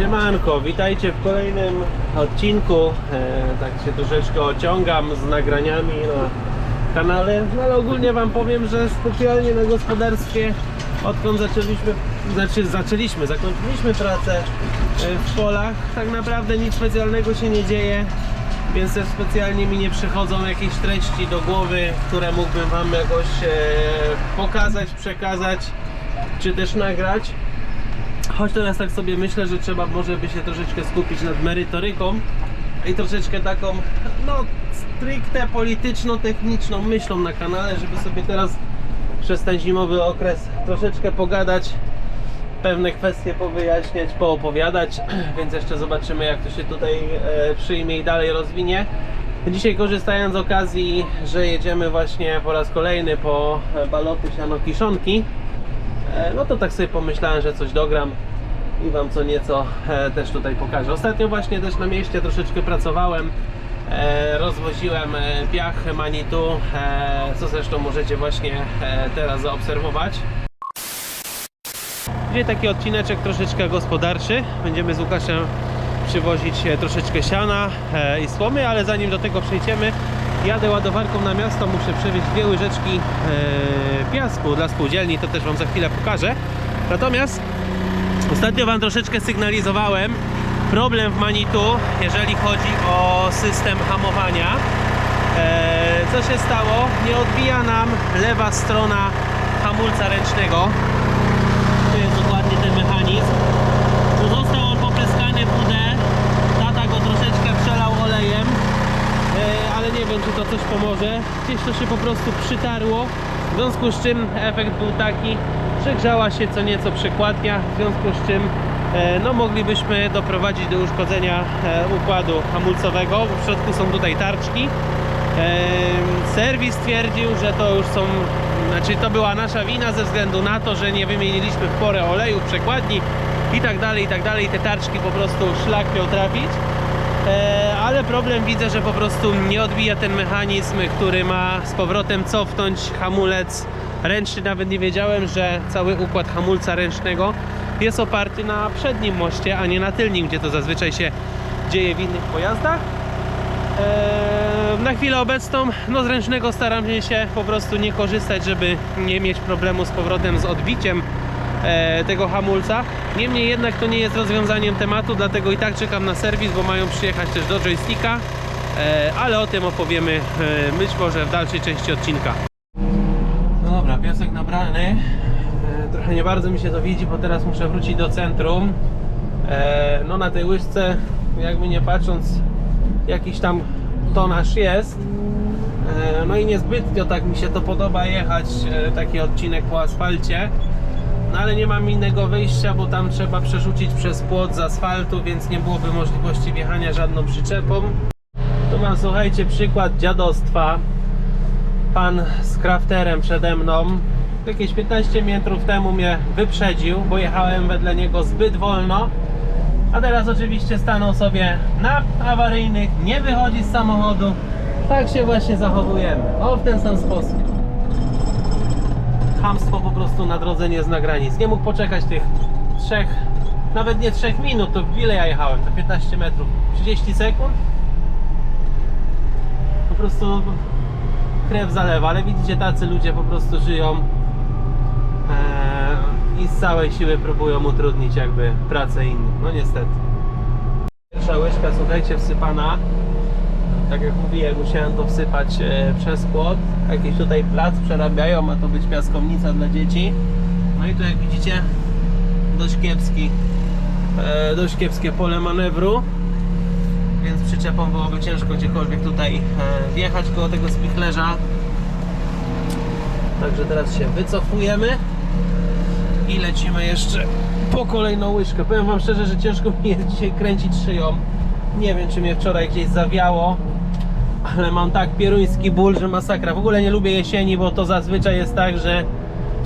Siemanko, witajcie w kolejnym odcinku. E, tak się troszeczkę ociągam z nagraniami na kanale, no ale ogólnie Wam powiem, że specjalnie na gospodarstwie, odkąd zaczęliśmy, znaczy zaczęliśmy, zakończyliśmy pracę e, w polach, tak naprawdę nic specjalnego się nie dzieje, więc też specjalnie mi nie przychodzą jakieś treści do głowy, które mógłbym Wam jakoś e, pokazać, przekazać, czy też nagrać. Choć teraz tak sobie myślę, że trzeba może by się troszeczkę skupić nad merytoryką i troszeczkę taką, no stricte polityczno-techniczną myślą na kanale, żeby sobie teraz przez ten zimowy okres troszeczkę pogadać, pewne kwestie powyjaśniać, poopowiadać, więc jeszcze zobaczymy jak to się tutaj e, przyjmie i dalej rozwinie. Dzisiaj korzystając z okazji, że jedziemy właśnie po raz kolejny po e, baloty siano kiszonki, No to tak sobie pomyślałem, że coś dogram i Wam co nieco e, też tutaj pokażę. Ostatnio właśnie też na mieście troszeczkę pracowałem, e, rozwoziłem e, piach Manitu, e, co zresztą możecie właśnie e, teraz zaobserwować. Dzisiaj taki odcineczek troszeczkę gospodarczy. Będziemy z Łukaszem przywozić e, troszeczkę siana e, i słomy, ale zanim do tego przejdziemy, jadę ładowarką na miasto, muszę przewieźć dwie łyżeczki e, piasku dla spółdzielni, to też Wam za chwilę pokażę. Natomiast ostatnio Wam troszeczkę sygnalizowałem problem w Manitu, jeżeli chodzi o system hamowania. E, co się stało? Nie odbija nam lewa strona hamulca ręcznego. To jest dokładnie ten mechanizm. Został on popryskany WD. Tata go troszeczkę przelał olejem. E, ale nie wiem czy to coś pomoże. Gdzieś to się po prostu przytarło. W związku z czym efekt był taki, że grzała się co nieco przekładnia. W związku z czym e, no, moglibyśmy doprowadzić do uszkodzenia e, układu hamulcowego. W środku są tutaj tarczki. E, Serwis twierdził, że to już są, znaczy to była nasza wina ze względu na to, że nie wymieniliśmy w porę oleju, przekładni i tak dalej, i tak dalej. Te tarczki po prostu szlak miał trafić. E, ale problem widzę, że po prostu nie odbija ten mechanizm, który ma z powrotem cofnąć hamulec ręczny. Nawet nie wiedziałem, że cały układ hamulca ręcznego jest oparty na przednim moście, a nie na tylnim, gdzie to zazwyczaj się dzieje w innych pojazdach. Eee, na chwilę obecną no z ręcznego staram się po prostu nie korzystać, żeby nie mieć problemu z powrotem z odbiciem e, tego hamulca. Niemniej jednak to nie jest rozwiązaniem tematu, dlatego i tak czekam na serwis, bo mają przyjechać też do joysticka, e, ale o tym opowiemy e, być może w dalszej części odcinka. No dobra, piasek nabrany. E, trochę nie bardzo mi się to widzi, bo teraz muszę wrócić do centrum. E, no na tej łyżce, jakby nie patrząc, jakiś tam tonaż jest. E, No i niezbytnio tak mi się to podoba jechać e, taki odcinek po asfalcie. No ale nie mam innego wyjścia, bo tam trzeba przerzucić przez płot z asfaltu, więc nie byłoby możliwości wjechania żadną przyczepą. Tu mam, słuchajcie, przykład dziadostwa. Pan z crafterem przede mną jakieś 15 metrów temu mnie wyprzedził, bo jechałem wedle niego zbyt wolno. A teraz oczywiście stanął sobie na awaryjnych, nie wychodzi z samochodu. Tak się właśnie zachowujemy. O, w ten sam sposób. Hamstwo po prostu na drodze nie zna granic. Nie mógł poczekać tych trzech, nawet nie trzech minut, to ile ja jechałem? To 15 metrów. 30 sekund? Po prostu krew zalewa, ale widzicie, tacy ludzie po prostu żyją Eee, i z całej siły próbują utrudnić jakby pracę innym. No niestety. Pierwsza łyżka, słuchajcie, wsypana. Tak jak mówiłem, musiałem to wsypać e, przez płot. Jakiś tutaj plac przerabiają, ma to być piaskownica dla dzieci. No i tu jak widzicie, dość kiepski, e, dość kiepskie pole manewru. Więc przyczepą byłoby ciężko gdziekolwiek tutaj e, wjechać koło tego spichlerza. Także teraz się wycofujemy i lecimy jeszcze po kolejną łyżkę. Powiem Wam szczerze, że ciężko mi jest dzisiaj kręcić szyją. Nie wiem, czy mnie wczoraj gdzieś zawiało, ale mam tak pieruński ból, że masakra. W ogóle nie lubię jesieni, bo to zazwyczaj jest tak, że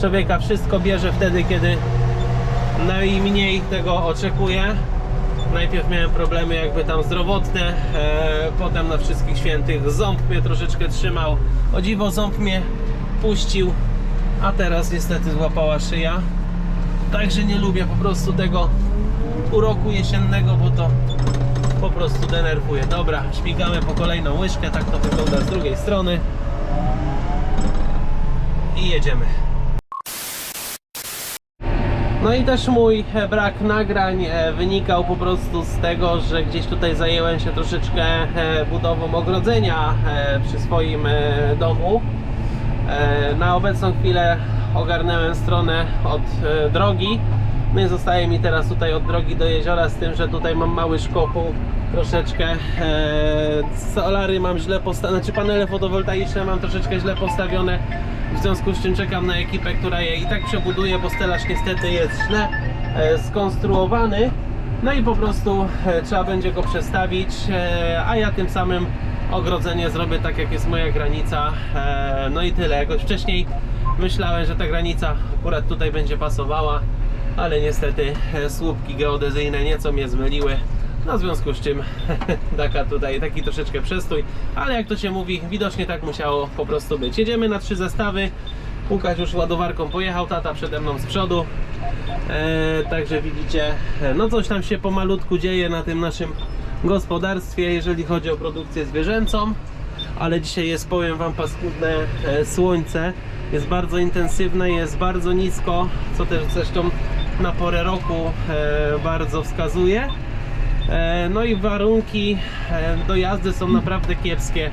człowieka wszystko bierze wtedy, kiedy najmniej tego oczekuje. Najpierw miałem problemy jakby tam zdrowotne, e, potem na wszystkich świętych ząb mnie troszeczkę trzymał. O dziwo ząb mnie puścił, a teraz niestety złapała szyja. Także nie lubię po prostu tego uroku jesiennego, bo to po prostu denerwuje. Dobra, śmigamy po kolejną łyżkę, tak to wygląda z drugiej strony. I jedziemy. No i też mój e, brak nagrań e, wynikał po prostu z tego, że gdzieś tutaj zajęłem się troszeczkę e, budową ogrodzenia przy swoim domu. Na obecną chwilę ogarnąłem stronę od drogi. No i zostaje mi teraz tutaj od drogi do jeziora z tym, że tutaj mam mały szkopuł troszeczkę. E, solary mam źle postawione, znaczy panele fotowoltaiczne mam troszeczkę źle postawione. W związku z czym czekam na ekipę, która je i tak przebuduje, bo stelaż niestety jest źle e, skonstruowany. No i po prostu e, trzeba będzie go przestawić, a ja tym samym ogrodzenie zrobię tak jak jest moja granica. No i tyle. Jakoś wcześniej myślałem, że ta granica akurat tutaj będzie pasowała, ale niestety e, słupki geodezyjne nieco mnie zmyliły. No w związku z czym taka tutaj taki troszeczkę przestój, ale jak to się mówi, widocznie tak musiało po prostu być. Jedziemy na trzy zestawy. Łukasz już ładowarką pojechał, tata przede mną z przodu. E, także widzicie, e, no coś tam się pomalutku dzieje na tym naszym gospodarstwie, jeżeli chodzi o produkcję zwierzęcą. Ale dzisiaj jest, powiem Wam, paskudne e, słońce. Jest bardzo intensywne, jest bardzo nisko, co też zresztą na porę roku e, bardzo wskazuje. E, No i warunki e, do jazdy są naprawdę kiepskie.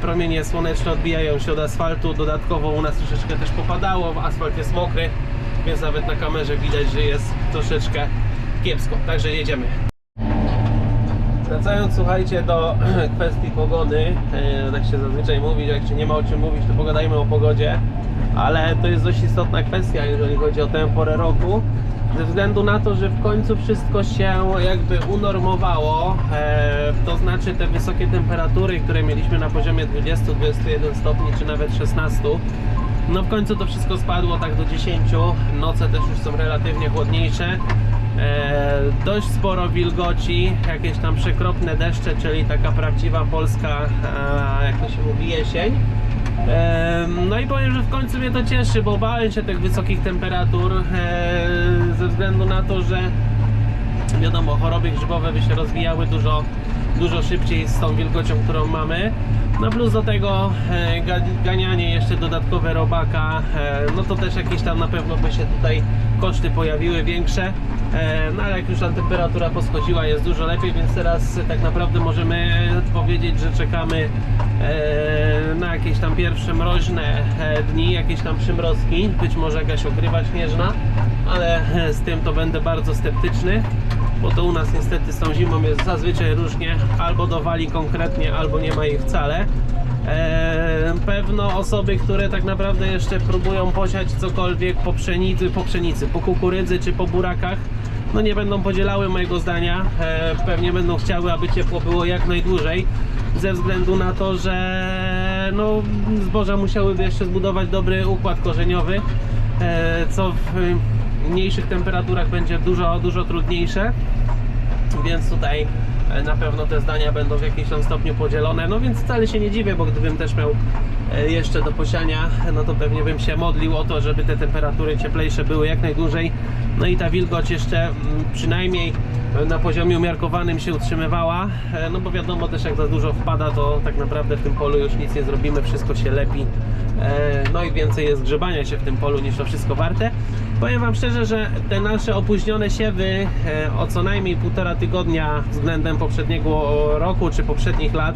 Promienie słoneczne odbijają się od asfaltu. Dodatkowo u nas troszeczkę też popadało, asfalt jest mokry, więc nawet na kamerze widać, że jest troszeczkę kiepsko. Także jedziemy. Wracając, słuchajcie, do kwestii pogody, tak się zazwyczaj mówi, jak się nie ma o czym mówić, to pogadajmy o pogodzie, ale to jest dość istotna kwestia, jeżeli chodzi o tę porę roku, ze względu na to, że w końcu wszystko się jakby unormowało, e, to znaczy te wysokie temperatury, które mieliśmy na poziomie 20-21 stopni, czy nawet 16, no w końcu to wszystko spadło tak do 10, noce też już są relatywnie chłodniejsze. E, dość sporo wilgoci, jakieś tam przekropne deszcze, czyli taka prawdziwa polska, e, jak to się mówi, jesień. No i powiem, że w końcu mnie to cieszy, bo bałem się tych wysokich temperatur e, ze względu na to, że wiadomo, choroby grzybowe by się rozwijały dużo, dużo szybciej z tą wilgocią, którą mamy. No plus do tego e, ga- ganianie jeszcze dodatkowe robaka, e, no to też jakieś tam na pewno by się tutaj koszty pojawiły większe. E, no ale jak już tam temperatura poschodziła jest dużo lepiej, więc teraz tak naprawdę możemy powiedzieć, że czekamy na jakieś tam pierwsze mroźne dni, jakieś tam przymrozki, być może jakaś okrywa śnieżna, ale z tym to będę bardzo sceptyczny bo to u nas niestety z tą zimą jest zazwyczaj różnie, albo dowali konkretnie, albo nie ma jej wcale. Eee, pewno osoby, które tak naprawdę jeszcze próbują posiać cokolwiek po pszenicy, po pszenicy, po kukurydzy czy po burakach, no nie będą podzielały mojego zdania. Eee, pewnie będą chciały, aby ciepło było jak najdłużej, ze względu na to, że no, zboża musiałyby jeszcze zbudować dobry układ korzeniowy, eee, co mniejszych temperaturach będzie dużo, dużo trudniejsze więc tutaj e, na pewno te zdania będą w jakimś tam stopniu podzielone. No więc wcale się nie dziwię, bo gdybym też miał e, jeszcze do posiania, no to pewnie bym się modlił o to, żeby te temperatury cieplejsze były jak najdłużej. No i ta wilgoć jeszcze mm, przynajmniej na poziomie umiarkowanym się utrzymywała, e, no bo wiadomo też jak za dużo wpada, to tak naprawdę w tym polu już nic nie zrobimy, wszystko się lepi. E, No i więcej jest grzebania się w tym polu niż to wszystko warte. Powiem Wam szczerze, że te nasze opóźnione siewy e, o co najmniej półtora tygodnia względem poprzedniego roku czy poprzednich lat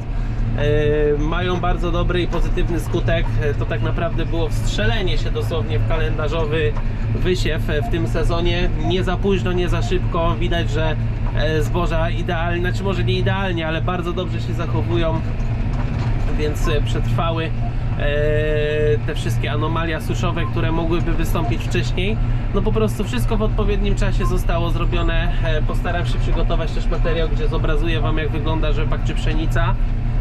e, mają bardzo dobry i pozytywny skutek. E, To tak naprawdę było wstrzelenie się dosłownie w kalendarzowy wysiew w tym sezonie. Nie za późno, nie za szybko. Widać, że zboża idealnie, znaczy może nie idealnie, ale bardzo dobrze się zachowują więc przetrwały te wszystkie anomalia suszowe, które mogłyby wystąpić wcześniej. No po prostu wszystko w odpowiednim czasie zostało zrobione. E, Postaram się przygotować też materiał, gdzie zobrazuję Wam jak wygląda rzepak czy pszenica,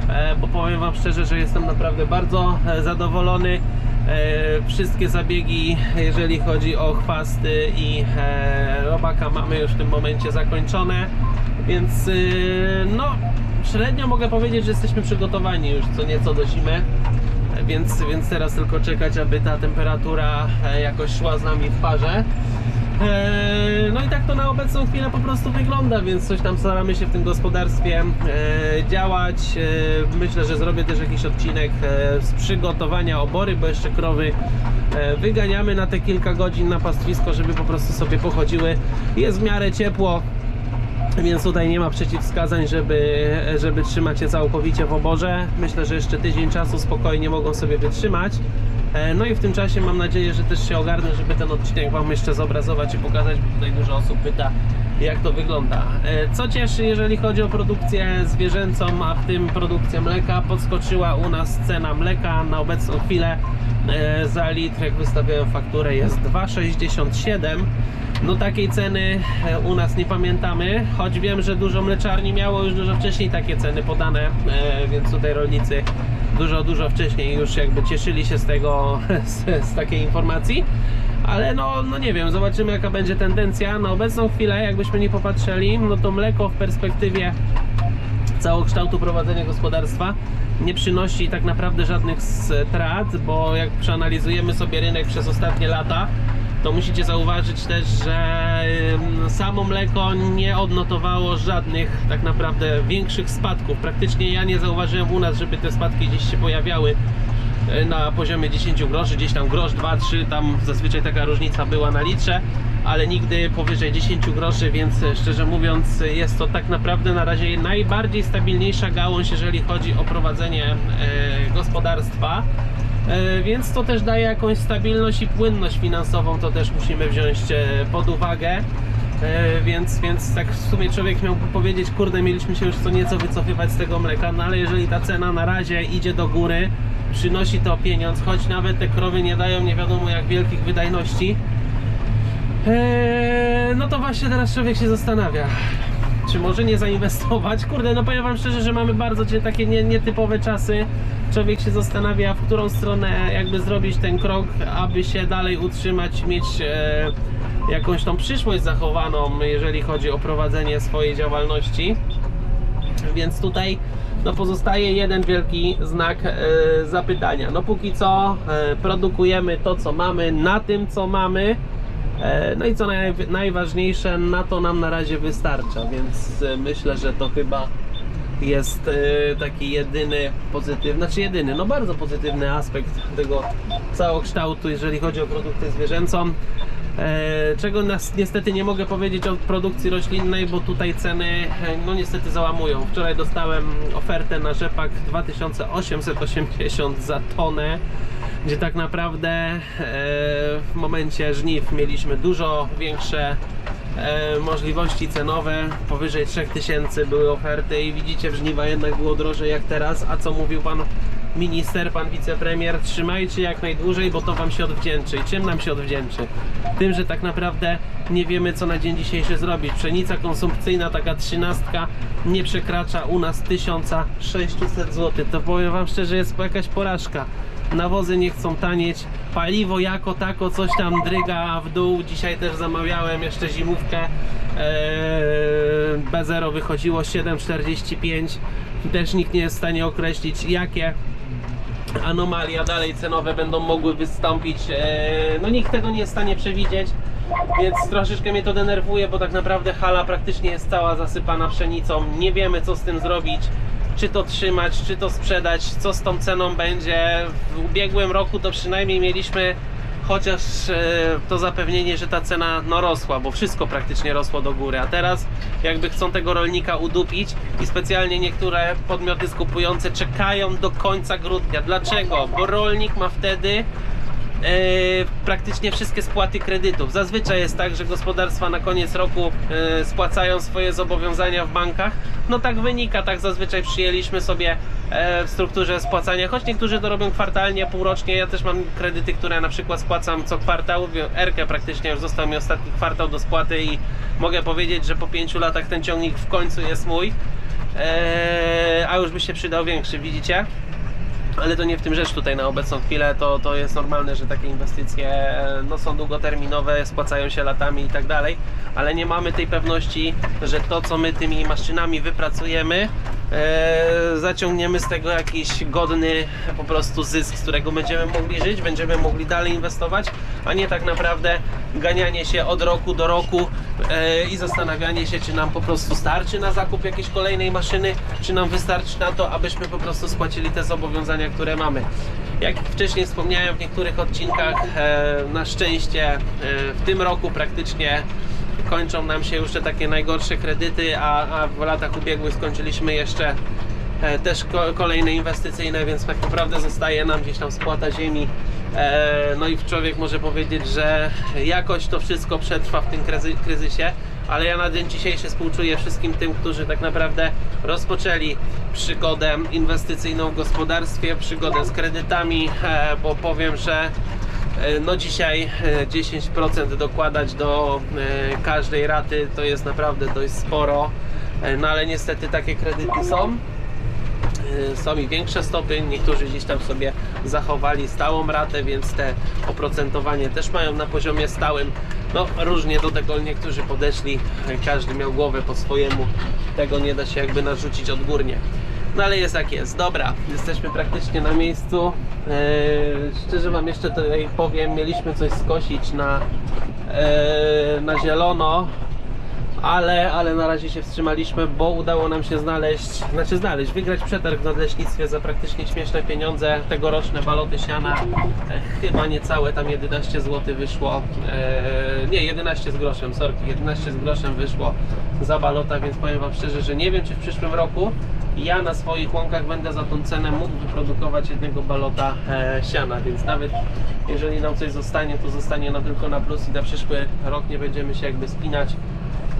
e, bo powiem Wam szczerze, że jestem naprawdę bardzo e, zadowolony. E, Wszystkie zabiegi, jeżeli chodzi o chwasty i e, robaka mamy już w tym momencie zakończone, więc y, no średnio mogę powiedzieć, że jesteśmy przygotowani już co nieco do zimy. Więc, więc teraz tylko czekać, aby ta temperatura e, jakoś szła z nami w parze. E, No i tak to na obecną chwilę po prostu wygląda, więc coś tam staramy się w tym gospodarstwie e, działać. Myślę, że zrobię też jakiś odcinek z przygotowania obory, bo jeszcze krowy wyganiamy na te kilka godzin na pastwisko, żeby po prostu sobie pochodziły. Jest w miarę ciepło, więc tutaj nie ma przeciwwskazań, żeby, żeby trzymać je całkowicie w oborze. Myślę, że jeszcze tydzień czasu spokojnie mogą sobie wytrzymać. E, No i w tym czasie mam nadzieję, że też się ogarnę, żeby ten odcinek Wam jeszcze zobrazować i pokazać, bo tutaj dużo osób pyta, jak to wygląda. E, Co cieszy, jeżeli chodzi o produkcję zwierzęcą, a w tym produkcję mleka, podskoczyła u nas cena mleka na obecną chwilę e, za litr, jak wystawiałem fakturę, jest 2,67 no takiej ceny e, u nas nie pamiętamy, choć wiem, że dużo mleczarni miało już dużo wcześniej takie ceny podane, e, więc tutaj rolnicy dużo, dużo wcześniej już jakby cieszyli się z tego, z, z takiej informacji. Ale no, no nie wiem, zobaczymy jaka będzie tendencja. Na obecną chwilę, jakbyśmy nie popatrzyli, no to mleko w perspektywie całokształtu prowadzenia gospodarstwa nie przynosi tak naprawdę żadnych strat, bo jak przeanalizujemy sobie rynek przez ostatnie lata, to musicie zauważyć też, że samo mleko nie odnotowało żadnych tak naprawdę większych spadków. Praktycznie ja nie zauważyłem u nas, żeby te spadki gdzieś się pojawiały y, na poziomie 10 groszy, gdzieś tam grosz, 2, 3, tam zazwyczaj taka różnica była na litrze, ale nigdy powyżej 10 groszy, więc y, szczerze mówiąc jest to tak naprawdę na razie najbardziej stabilniejsza gałąź, jeżeli chodzi o prowadzenie y, gospodarstwa. E, Więc to też daje jakąś stabilność i płynność finansową, to też musimy wziąć e, pod uwagę. E, Więc, więc tak w sumie człowiek miałby powiedzieć, kurde, mieliśmy się już co nieco wycofywać z tego mleka, no ale jeżeli ta cena na razie idzie do góry, przynosi to pieniądz, choć nawet te krowy nie dają nie wiadomo jak wielkich wydajności, no to właśnie teraz człowiek się zastanawia. Czy może nie zainwestować? Kurde, no powiem wam szczerze, że mamy bardzo takie nie, nietypowe czasy. Człowiek się zastanawia, w którą stronę jakby zrobić ten krok, aby się dalej utrzymać, mieć e, jakąś tą przyszłość zachowaną, jeżeli chodzi o prowadzenie swojej działalności. Więc tutaj no, pozostaje jeden wielki znak e, zapytania. No póki co e, produkujemy to, co mamy, na tym, co mamy. E, No i co naj, najważniejsze, na to nam na razie wystarcza, więc e, myślę, że to chyba jest e, taki jedyny pozytywny, znaczy jedyny, no bardzo pozytywny aspekt tego całokształtu, jeżeli chodzi o produkcję zwierzęcą. Czego niestety nie mogę powiedzieć o produkcji roślinnej, bo tutaj ceny no niestety załamują. Wczoraj dostałem ofertę na rzepak 2880 za tonę, gdzie tak naprawdę e, w momencie żniw mieliśmy dużo większe e, możliwości cenowe. Powyżej 3000 były oferty i widzicie w żniwa jednak było drożej jak teraz. A co mówił pan minister, pan wicepremier? Trzymajcie jak najdłużej, bo to wam się odwdzięczy. I czym nam się odwdzięczy? Tym, że tak naprawdę nie wiemy co na dzień dzisiejszy zrobić. Pszenica konsumpcyjna, taka trzynastka nie przekracza u nas 1600 zł. To powiem wam szczerze, jest jakaś porażka nawozy nie chcą tanieć, paliwo jako tako coś tam dryga w dół. Dzisiaj też zamawiałem jeszcze zimówkę. Eee, B0 wychodziło 7,45. Też nikt nie jest w stanie określić jakie anomalia dalej cenowe będą mogły wystąpić. Eee, no nikt tego nie jest w stanie przewidzieć. Więc troszeczkę mnie to denerwuje, bo tak naprawdę hala praktycznie jest cała zasypana pszenicą. Nie wiemy co z tym zrobić czy to trzymać, czy to sprzedać, co z tą ceną będzie. W ubiegłym roku to przynajmniej mieliśmy chociaż e, to zapewnienie, że ta cena no rosła, bo wszystko praktycznie rosło do góry, a teraz jakby chcą tego rolnika udupić i specjalnie niektóre podmioty skupujące czekają do końca grudnia. Dlaczego? Bo rolnik ma wtedy e, praktycznie wszystkie spłaty kredytów. Zazwyczaj jest tak, że gospodarstwa na koniec roku e, spłacają swoje zobowiązania w bankach. No tak wynika, tak zazwyczaj przyjęliśmy sobie e, w strukturze spłacania, choć niektórzy to robią kwartalnie, półrocznie. Ja też mam kredyty, które na przykład spłacam co kwartał. Erkę praktycznie już został mi ostatni kwartał do spłaty i mogę powiedzieć, że po pięciu latach ten ciągnik w końcu jest mój. E, a już by się przydał większy, widzicie? Ale to nie w tym rzecz tutaj na obecną chwilę, to, to jest normalne, że takie inwestycje no, są długoterminowe, spłacają się latami i tak dalej, ale nie mamy tej pewności, że to co my tymi maszynami wypracujemy e, zaciągniemy z tego jakiś godny po prostu zysk, z którego będziemy mogli żyć, będziemy mogli dalej inwestować, a nie tak naprawdę ganianie się od roku do roku e, i zastanawianie się, czy nam po prostu starczy na zakup jakiejś kolejnej maszyny, czy nam wystarczy na to, abyśmy po prostu spłacili te zobowiązania, które mamy. Jak wcześniej wspomniałem w niektórych odcinkach, e, na szczęście e, w tym roku praktycznie kończą nam się już te takie najgorsze kredyty, a, a w latach ubiegłych skończyliśmy jeszcze e, też ko kolejne inwestycyjne, więc tak naprawdę zostaje nam gdzieś tam spłata ziemi. E, no i człowiek może powiedzieć, że jakoś to wszystko przetrwa w tym kryzy kryzysie, ale ja na dzień dzisiejszy współczuję wszystkim tym, którzy tak naprawdę rozpoczęli przygodę inwestycyjną w gospodarstwie, przygodę z kredytami, e, bo powiem, że No dzisiaj e, 10% dokładać do e, każdej raty to jest naprawdę dość sporo. E, No ale niestety takie kredyty są. E, Są i większe stopy, niektórzy gdzieś tam sobie zachowali stałą ratę, więc te oprocentowanie też mają na poziomie stałym. No różnie do tego niektórzy podeszli, E, każdy miał głowę po swojemu, tego nie da się jakby narzucić odgórnie. No ale jest jak jest. Dobra, jesteśmy praktycznie na miejscu. Eee, szczerze Wam jeszcze tutaj powiem, mieliśmy coś skosić na, eee, na zielono, ale, ale na razie się wstrzymaliśmy, bo udało nam się znaleźć, znaczy znaleźć, wygrać przetarg w nadleśnictwie za praktycznie śmieszne pieniądze. Tegoroczne baloty siana, e, chyba niecałe, tam 11 zł wyszło, e, nie 11 z groszem, sorki, 11 z groszem wyszło za balota, więc powiem Wam szczerze, że nie wiem czy w przyszłym roku ja na swoich łąkach będę za tą cenę mógł wyprodukować jednego balota e, siana, więc nawet jeżeli nam coś zostanie, to zostanie nam tylko na plus i na przyszły rok nie będziemy się jakby spinać.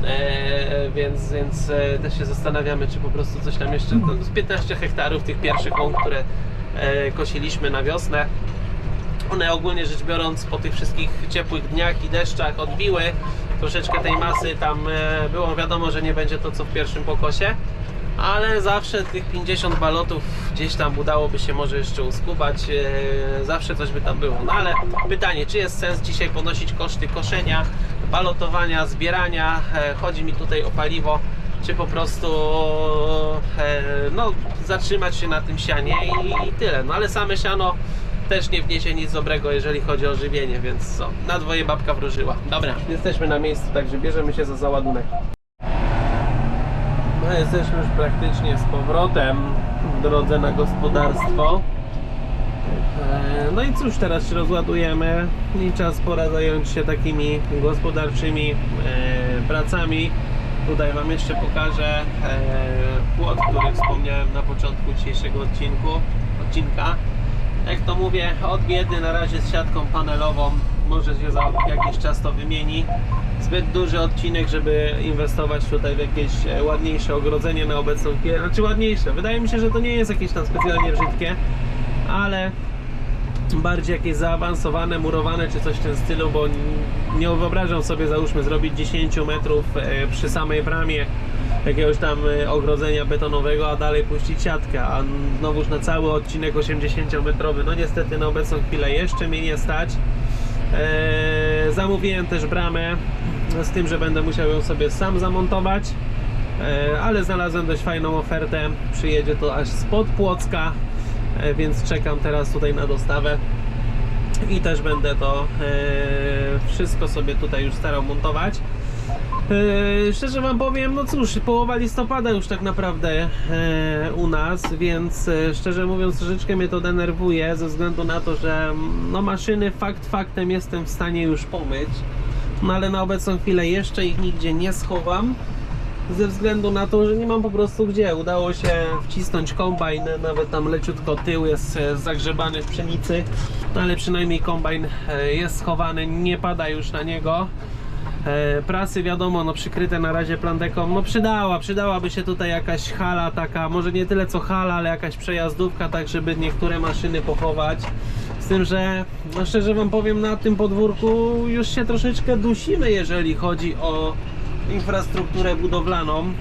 E, więc więc e, też się zastanawiamy, czy po prostu coś tam jeszcze. No, z 15 hektarów tych pierwszych łąk, które e, kosiliśmy na wiosnę. One ogólnie rzecz biorąc po tych wszystkich ciepłych dniach i deszczach odbiły troszeczkę tej masy. Tam e, było wiadomo, że nie będzie to co w pierwszym pokosie. Ale zawsze tych 50 balotów gdzieś tam udałoby się może jeszcze uskubać, e, zawsze coś by tam było. No ale pytanie, czy jest sens dzisiaj ponosić koszty koszenia, balotowania, zbierania, e, chodzi mi tutaj o paliwo, czy po prostu e, no, zatrzymać się na tym sianie i, tyle. No ale same siano też nie wniesie nic dobrego, jeżeli chodzi o żywienie, więc co, na dwoje babka wróżyła. Dobra, jesteśmy na miejscu, także bierzemy się za załadunek. No jesteśmy już praktycznie z powrotem w drodze na gospodarstwo. E, No i cóż, teraz się rozładujemy i czas pora zająć się takimi gospodarczymi e, pracami. Tutaj Wam jeszcze pokażę e, płot, który wspomniałem na początku dzisiejszego odcinku, odcinka. Jak to mówię, od biedy na razie z siatką panelową, może się za jakiś czas to wymieni. Zbyt duży odcinek, żeby inwestować tutaj w jakieś e, ładniejsze ogrodzenie na obecną chwilę. Znaczy ładniejsze, wydaje mi się, że to nie jest jakieś tam specjalnie brzydkie, ale bardziej jakieś zaawansowane, murowane czy coś w tym stylu, bo nie wyobrażam sobie załóżmy zrobić 10 metrów e, przy samej bramie jakiegoś tam e, ogrodzenia betonowego, a dalej puścić siatkę, a znowuż na cały odcinek 80 metrowy, no niestety na obecną chwilę jeszcze mnie nie stać. E, zamówiłem też bramę z tym, że będę musiał ją sobie sam zamontować. E, ale znalazłem dość fajną ofertę. Przyjedzie to aż spod Płocka, e, więc czekam teraz tutaj na dostawę i też będę to e, wszystko sobie tutaj już starał montować. E, szczerze Wam powiem, no cóż, połowa listopada już tak naprawdę e, u nas, więc e, szczerze mówiąc troszeczkę mnie to denerwuje ze względu na to, że no maszyny fakt faktem jestem w stanie już pomyć, no ale na obecną chwilę jeszcze ich nigdzie nie schowam ze względu na to, że nie mam po prostu gdzie. Udało się wcisnąć kombajn, nawet tam leciutko tył jest e, zagrzebany w pszenicy, no ale przynajmniej kombajn e, jest schowany, nie pada już na niego. E, Prasy wiadomo, no przykryte na razie plandeką, no przydała, przydałaby się tutaj jakaś hala taka, może nie tyle co hala, ale jakaś przejazdówka, tak żeby niektóre maszyny pochować. Z tym, że no szczerze wam powiem, na tym podwórku już się troszeczkę dusimy, jeżeli chodzi o infrastrukturę budowlaną.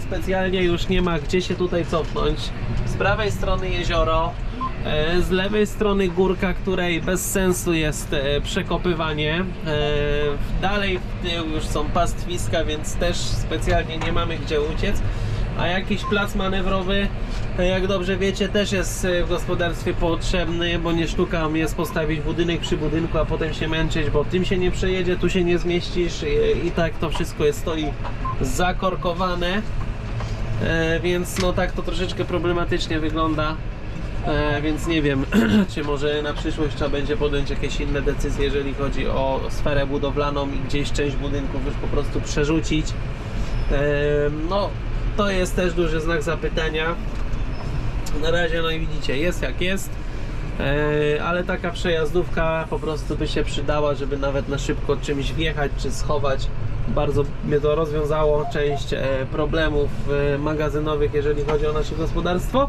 Specjalnie już nie ma gdzie się tutaj cofnąć. Z prawej strony jezioro, z lewej strony górka, której bez sensu jest e, przekopywanie. E, Dalej w tył już są pastwiska, więc też specjalnie nie mamy gdzie uciec. A jakiś plac manewrowy, jak dobrze wiecie, też jest e, w gospodarstwie potrzebny, bo nie sztuką jest postawić budynek przy budynku, a potem się męczyć, bo tym się nie przejedzie, tu się nie zmieścisz i, i tak to wszystko jest stoi zakorkowane. E, więc no tak to troszeczkę problematycznie wygląda. E, więc nie wiem, czy może na przyszłość trzeba będzie podjąć jakieś inne decyzje, jeżeli chodzi o sferę budowlaną i gdzieś część budynków już po prostu przerzucić. E, no, to jest też duży znak zapytania. Na razie, no i widzicie, jest jak jest. E, ale taka przejazdówka po prostu by się przydała, żeby nawet na szybko czymś wjechać czy schować. Bardzo mnie to rozwiązało część e, problemów e, magazynowych, jeżeli chodzi o nasze gospodarstwo.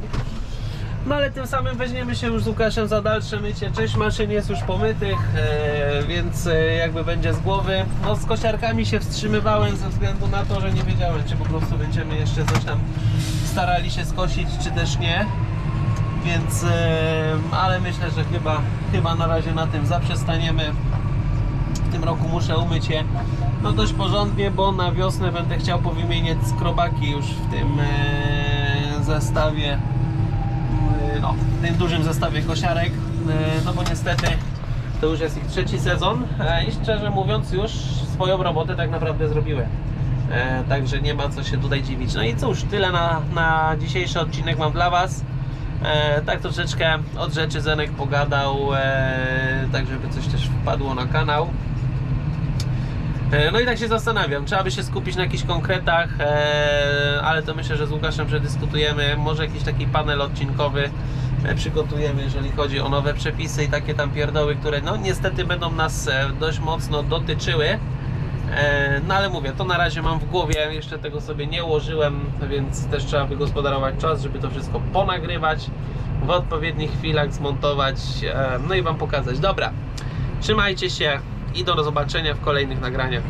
No ale tym samym weźmiemy się już z Łukaszem za dalsze mycie. Część maszyn jest już pomytych, e, więc e, jakby będzie z głowy. No z kosiarkami się wstrzymywałem ze względu na to, że nie wiedziałem, czy po prostu będziemy jeszcze coś tam starali się skosić, czy też nie. Więc, e, ale myślę, że chyba, chyba na razie na tym zaprzestaniemy. W tym roku muszę umyć je no dość porządnie, bo na wiosnę będę chciał powymieniać skrobaki już w tym zestawie no, w tym dużym zestawie kosiarek, e, no bo niestety to już jest ich trzeci sezon e, i szczerze mówiąc już swoją robotę tak naprawdę zrobiły. E, Także nie ma co się tutaj dziwić. No i cóż, tyle na, na dzisiejszy odcinek mam dla Was. E, tak troszeczkę od rzeczy Zenek pogadał, e, tak żeby coś też wpadło na kanał. E, No i tak się zastanawiam, trzeba by się skupić na jakichś konkretach, e, ale to myślę, że z Łukaszem przedyskutujemy. Może jakiś taki panel odcinkowy e, przygotujemy, jeżeli chodzi o nowe przepisy i takie tam pierdoły, które no niestety będą nas dość mocno dotyczyły. No ale mówię, to na razie mam w głowie, jeszcze tego sobie nie ułożyłem, więc też trzeba wygospodarować czas, żeby to wszystko ponagrywać, w odpowiednich chwilach zmontować, no i Wam pokazać. Dobra, trzymajcie się i do zobaczenia w kolejnych nagraniach.